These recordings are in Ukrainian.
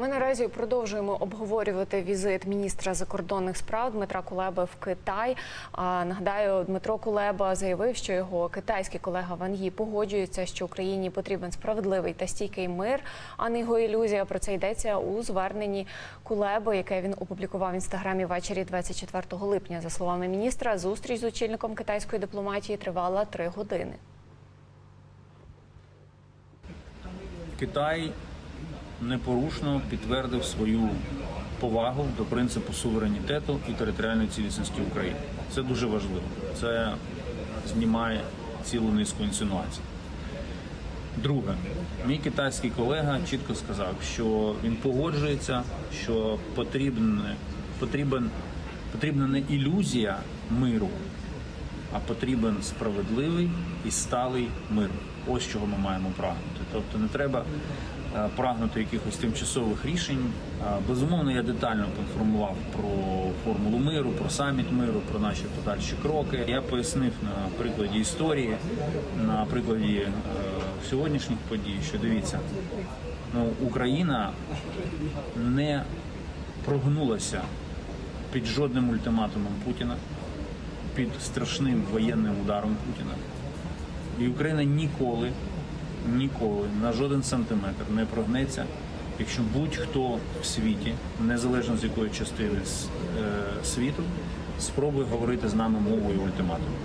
Ми наразі продовжуємо обговорювати візит міністра закордонних справ Дмитра Кулеби в Китай. Нагадаю, Дмитро Кулеба заявив, що його китайський колега Ван Ї погоджується, що Україні потрібен справедливий та стійкий мир, а не його ілюзія. Про це йдеться у зверненні Кулеби, яке він опублікував в інстаграмі ввечері 24 липня. За словами міністра, зустріч з очільником китайської дипломатії тривала три години. Китай непорушно підтвердив свою повагу до принципу суверенітету і територіальної цілісності України. Це дуже важливо. Це знімає цілу низку інсинуацій. Друге, мій китайський колега чітко сказав, що він погоджується, що потрібне, потрібен, потрібна не ілюзія миру, а потрібен справедливий і сталий мир. Ось чого ми маємо прагнути. Тобто не треба е, прагнути якихось тимчасових рішень. Е, Безумовно, я детально поінформував про формулу миру, про саміт миру, про наші подальші кроки. Я пояснив на прикладі історії, на прикладі е, сьогоднішніх подій, що дивіться, ну Україна не прогнулася під жодним ультиматумом Путіна під страшним воєнним ударом Путіна. І Україна ніколи, ніколи на жоден сантиметр не прогнеться, якщо будь-хто в світі, незалежно з якої частини е, світу, спробує говорити з нами мовою ультиматуму.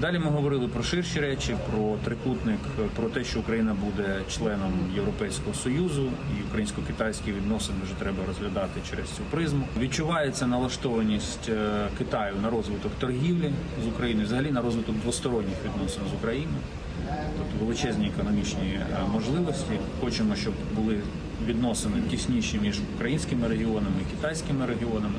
Далі ми говорили про ширші речі, про трикутник, про те, що Україна буде членом Європейського союзу, і українсько-китайські відносини вже треба розглядати через цю призму. Відчувається налаштованість е, Китаю на розвиток торгівлі з Україною, взагалі на розвиток двосторонніх відносин з Україною. Тобто величезні економічні е, можливості. Хочемо, щоб були відносини тісніші між українськими регіонами і китайськими регіонами.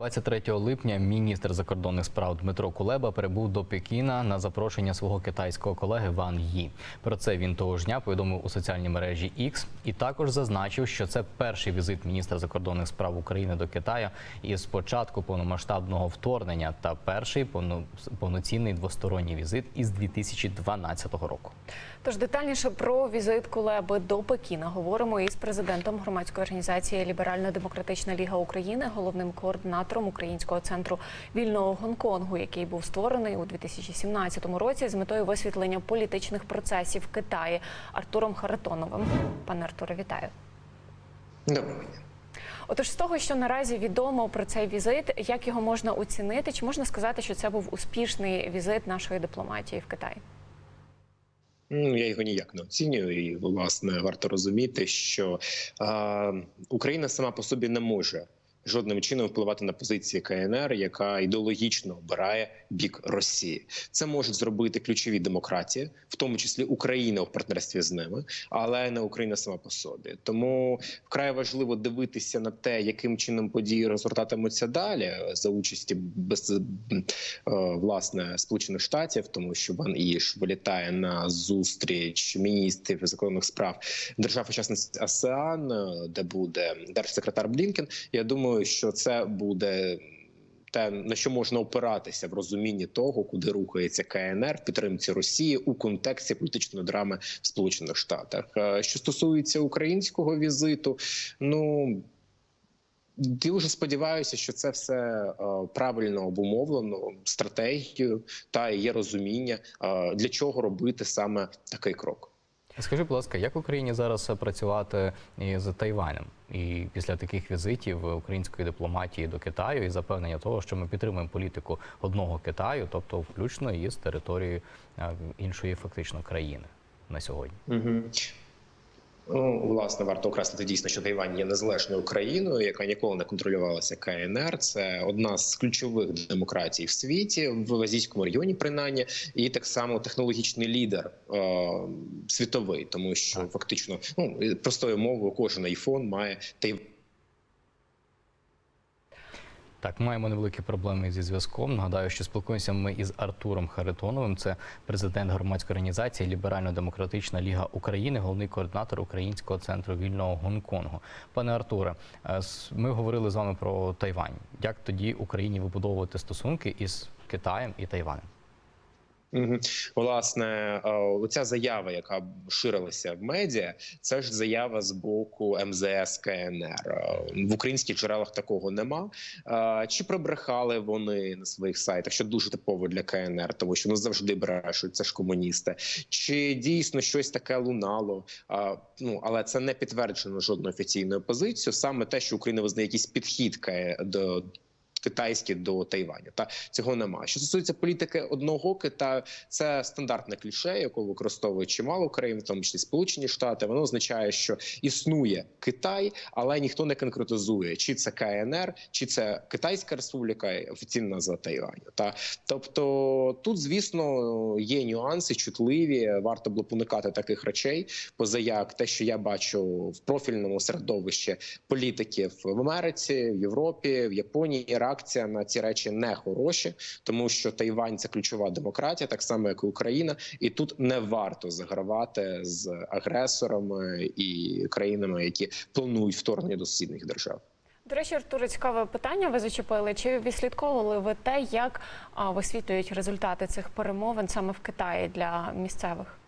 23 липня міністр закордонних справ Дмитро Кулеба прибув до Пекіна на запрошення свого китайського колеги Ван Ї. Про це він того ж дня повідомив у соціальній мережі X і також зазначив, що це перший візит міністра закордонних справ України до Китаю із початку повномасштабного вторгнення та перший повно- повноцінний двосторонній візит із 2012 року. Тож детальніше про візит Кулеби до Пекіна говоримо із президентом громадської організації Ліберально-демократична ліга України, головним координатором Українського центру вільного Гонконгу, який був створений у 2017 році з метою висвітлення політичних процесів в Китаї Артуром Харитоновим. Пане Артуре, вітаю. Доброго дня. Отож, з того, що наразі відомо про цей візит, як його можна оцінити? Чи можна сказати, що це був успішний візит нашої дипломатії в Китай? Ну, Я його ніяк не оцінюю, і власне варто розуміти, що е, Україна сама по собі не може жодним чином впливати на позиції КНР, яка ідеологічно обирає бік Росії. Це можуть зробити ключові демократії, в тому числі Україна в партнерстві з ними, але не Україна сама по собі. Тому вкрай важливо дивитися на те, яким чином події розгортатимуться далі за участі без е, власне сполучених штатів, тому що Ван Іш вилітає на зустріч міністрів закордонних справ держав-учасниць АСЕАН, е, де буде держсекретар Блінкен. Я думаю, що це буде. Те на що можна опиратися в розумінні того, куди рухається КНР в підтримці Росії у контексті політичної драми в Сполучених Штатах. Е, Що стосується українського візиту, ну Дуже сподіваюся, що це все е, правильно обумовлено стратегією та є розуміння, е, для чого робити саме такий крок. Скажи, будь ласка, як Україні зараз працювати з Тайванем? І після таких візитів української дипломатії до Китаю і запевнення того, що ми підтримуємо політику одного Китаю, тобто включно із територією е, іншої фактично країни на сьогодні. Угу. Ну, власне, варто окреслити дійсно, що Тайвань є незалежною країною, яка ніколи не контролювалася КНР. Це одна з ключових демократій в світі в азійському регіоні, принаймні, і так само технологічний лідер е, світовий, тому що фактично, ну простою мовою, кожен айфон має Тайвань. Так, маємо невеликі проблеми зі зв'язком. Нагадаю, що спілкуємося ми із Артуром Харитоновим. Це президент громадської організації Ліберально-демократична ліга України, головний координатор Українського центру вільного Гонконгу. Пане Артуре, е, ми говорили з вами про Тайвань. Як тоді Україні вибудовувати стосунки із Китаєм і Тайванем? Власне, е, оця заява, яка ширилася в медіа, це ж заява з боку МЗС КНР. Е, В українських джерелах такого нема. Е, Чи прибрехали вони на своїх сайтах, що дуже типово для КНР, тому що ну завжди брешуть, це ж комуністи. Чи дійсно щось таке лунало? Ну але це не підтверджено жодною офіційною позицією. Саме те, що Україна визнає якийсь підхід до китайські до Тайваню. Та цього немає. Що стосується політики одного Китаю, це стандартне кліше, яке використовує чимало країн, в тому числі Сполучені Штати. Воно означає, що існує Китай, але ніхто не конкретизує, чи це КНР, чи це Китайська Республіка, офіційна назва Тайваню. Та тобто тут, звісно, є нюанси чутливі. Варто було уникати таких речей, поза як те, що я бачу в профільному середовищі політиків в Америці, в Європі, в Японії. Реакція на ці речі не хороші, тому що Тайвань це ключова демократія, так само як і Україна, і тут не варто загравати з агресорами і країнами, які планують вторгнення до сусідніх держав. До речі, Артуре, цікаве питання. Ви зачепили. Чи відслідковували ви те, як висвітлюють результати цих перемовин саме в Китаї для місцевих?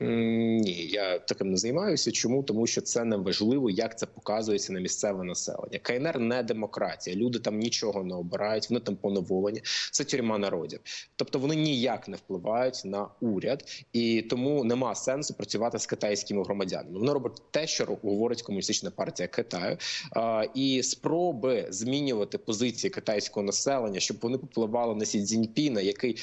Ні, я таким не займаюся. Чому тому, що це не важливо, як це показується на місцеве населення. КНР не демократія. Люди там нічого не обирають, вони там поневолені. Це тюрма народів. Тобто вони ніяк не впливають на уряд, і тому нема сенсу працювати з китайськими громадянами. Воно робить те, що говорить комуністична партія Китаю, і спроби змінювати позиції китайського населення, щоб вони попливали на Сі Цзіньпіна, який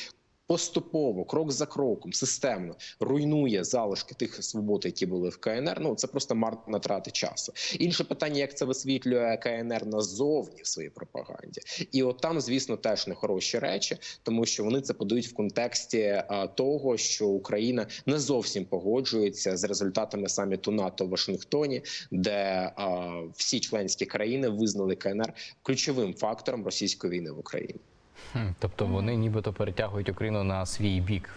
поступово, крок за кроком, системно руйнує залишки тих свобод, які були в КНР. Ну це просто марна трати часу. Інше питання, як це висвітлює КНР назовні в своїй пропаганді, і от там, звісно, теж не хороші речі, тому що вони це подають в контексті а, того, що Україна не зовсім погоджується з результатами саміту НАТО в Вашингтоні, де а, всі членські країни визнали КНР ключовим фактором російської війни в Україні. Тобто вони нібито перетягують Україну на свій бік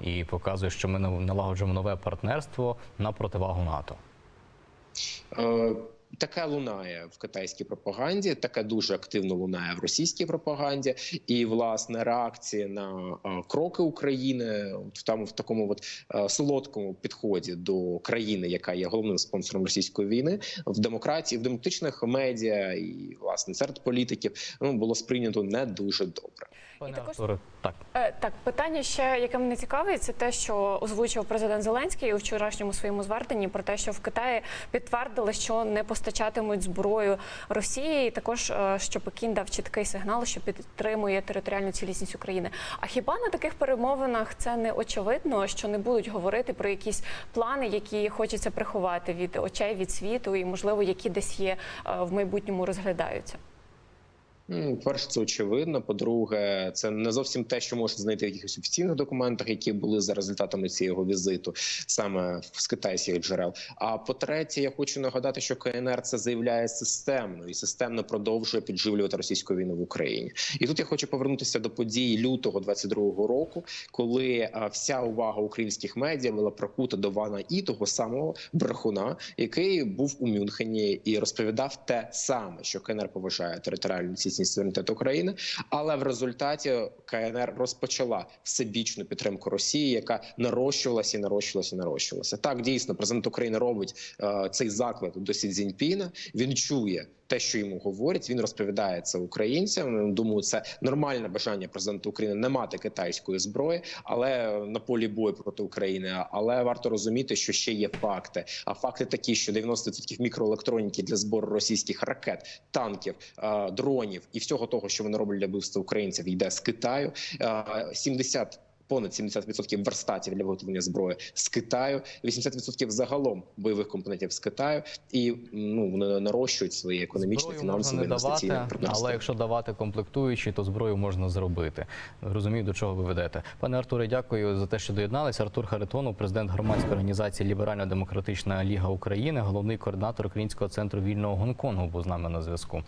і показують, що ми налагоджуємо нове партнерство на противагу НАТО. Таке лунає в китайській пропаганді, таке дуже активно лунає в російській пропаганді, і власне реакції на кроки України от в там в такому от е, солодкому підході до країни, яка є головним спонсором російської війни, в демократії, в демократичних медіа і власне серед політиків ну було сприйнято не дуже добре. Пане також- так. Е, Так, питання ще, яке мене цікавить, це те, що озвучив президент Зеленський у вчорашньому своєму зверненні про те, що в Китаї підтвердили, що не постачатимуть зброю Росії, і також е, що Пекін дав чіткий сигнал, що підтримує територіальну цілісність України. А хіба на таких перемовинах це не очевидно, що не будуть говорити про якісь плани, які хочеться приховати від очей від світу, і можливо, які десь є е, в майбутньому розглядаються? Перше, це очевидно. По-друге, це не зовсім те, що можна знайти в якихось офіційних документах, які були за результатами цього візиту, саме з китайських джерел. А по-третє, я хочу нагадати, що КНР це заявляє системно і системно продовжує підживлювати російську війну в Україні. І тут я хочу повернутися до подій лютого 22-го року, коли вся увага українських медіа була прокута до Вана і того самого брехуна, який був у Мюнхені і розповідав те саме, що КНР поважає територіальну цілісність суверенітет України, але в результаті КНР розпочала всебічну підтримку Росії, яка нарощувалася і нарощувалася і нарощувалася. Так дійсно президент України робить е, цей заклик до Сі Цзіньпіна. Він чує те, що йому говорять. Він розповідає це українцям. Думаю, це нормальне бажання президента України не мати китайської зброї, але на полі бою проти України. Але варто розуміти, що ще є факти. А факти такі, що 90% мікроелектроніки для збору російських ракет, танків, е, дронів і всього того, що вони роблять для вбивства українців, йде з Китаю. Е, 70 Понад 70% верстатів для виготовлення зброї з Китаю, 80% загалом бойових компонентів з Китаю, і ну вони нарощують свої економічні, Зброю фінансові можна не давати, але якщо давати комплектуючі, то зброю можна зробити. Розумію, до чого ви ведете. Пане Артуре, дякую за те, що доєдналися. Артур Харитонов, президент громадської організації Ліберально-демократична ліга України, головний координатор Українського центру вільного Гонконгу, був з нами на зв'язку.